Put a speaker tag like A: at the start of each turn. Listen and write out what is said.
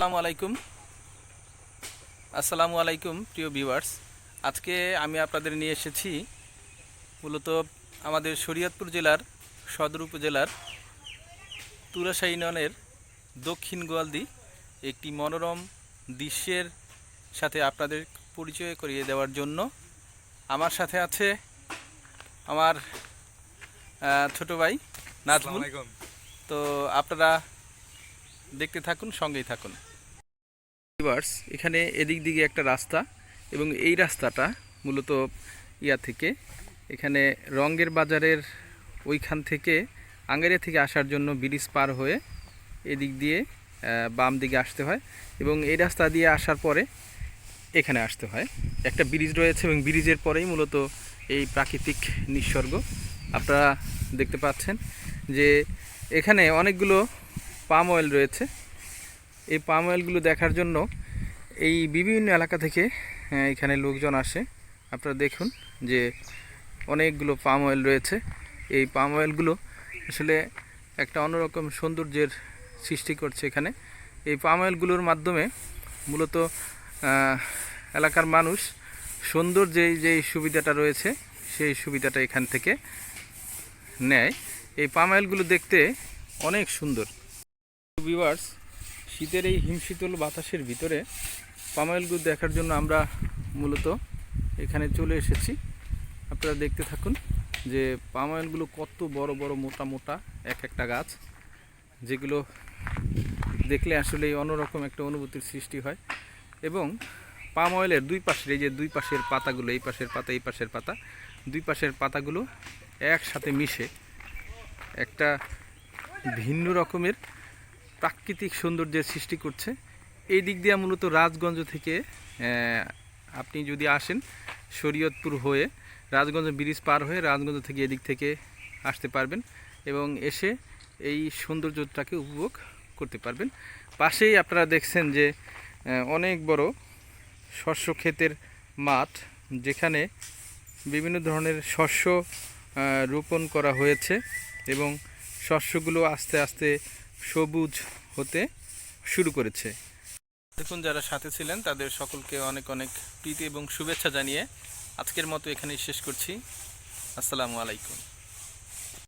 A: আসসালামু আলাইকুম। আসসালামু আলাইকুম প্রিয় ভিউয়ার্স। আজকে আমি আপনাদের নিয়ে এসেছি মূলত আমাদের শরীয়তপুর জেলার সদর উপজেলার তুরাশা ইউনিয়নের দক্ষিণ গোয়ালদি একটি মনোরম দৃশ্যের সাথে আপনাদের পরিচয় করিয়ে দেওয়ার জন্য আমার সাথে আছে আমার ছোট ভাই নাজমুল। তো আপনারা দেখতে থাকুন, সঙ্গেই থাকুন। ভিউয়ার্স, এখানে এদিক দিকে একটা রাস্তা এবং এই রাস্তাটা মূলত ইয়া থেকে, এখানে রঙ্গের বাজারের ওইখান থেকে আঙ্গারিয়া থেকে আসার জন্য ব্রিজ পার হয়ে এদিক দিয়ে বাম দিকে আসতে হয় এবং এই রাস্তা দিয়ে আসার পরে এখানে আসতে হয়। একটা ব্রিজ রয়েছে এবং ব্রিজের পরেই মূলত এই প্রাকৃতিক নিসর্গ। আপনারা দেখতে পাচ্ছেন যে এখানে অনেকগুলো পাম অয়েল রয়েছে। এই পাম অয়েলগুলো দেখার জন্য এই বিভিন্ন এলাকা থেকে এখানে লোকজন আসে। আপনারা দেখুন যে অনেকগুলো পাম অয়েল রয়েছে। এই পাম অয়েলগুলো আসলে একটা অন্যরকম সৌন্দর্যের সৃষ্টি করছে এখানে। এই পাম অয়েলগুলোর মাধ্যমে মূলত এলাকার মানুষ সৌন্দর্যের যে সুবিধাটা রয়েছে, সেই সুবিধাটা এখান থেকে নেয়। এই পাম অয়েলগুলো দেখতে অনেক সুন্দর। ভিউয়ার্স শীতের এই হিমশীতল বাতাসের ভিতরে পাম অয়েলগুলো দেখার জন্য আমরা মূলত এখানে চলে এসেছি। আপনারা দেখতে থাকুন যে পাম অয়েলগুলো কত বড় বড় মোটা মোটা এক একটা গাছ, যেগুলো দেখলে আসলে এই অন্যরকম একটা অনুভূতির সৃষ্টি হয়। এবং পাম অয়েলের দুই পাশের, এই যে দুই পাশের পাতাগুলো, এই পাশের পাতা, এই পাশের পাতা, দুই পাশের পাতাগুলো একসাথে মিশে একটা ভিন্ন রকমের প্রাকৃতিক সৌন্দর্যের সৃষ্টি করছে। এই দিক দিয়ে মূলত রাজগঞ্জ থেকে আপনি যদি আসেন শরীয়তপুর হয়ে, রাজগঞ্জ ব্রিজ পার হয়ে রাজগঞ্জ থেকে এদিক থেকে আসতে পারবেন এবং এসে এই সৌন্দর্যটাকে উপভোগ করতে পারবেন। পাশেই আপনারা দেখছেন যে অনেক বড় শস্য ক্ষেতের মাঠ, যেখানে বিভিন্ন ধরনের শস্য রোপণ করা হয়েছে এবং শস্যগুলো আস্তে আস্তে সবুজ হতে শুরু করেছে। দেখুন, যারা সাথে ছিলেন, তাদের সকলকে অনেক অনেক প্রীতি এবং শুভেচ্ছা জানিয়ে আজকের মতো এখানেই শেষ করছি। আসসালামু আলাইকুম।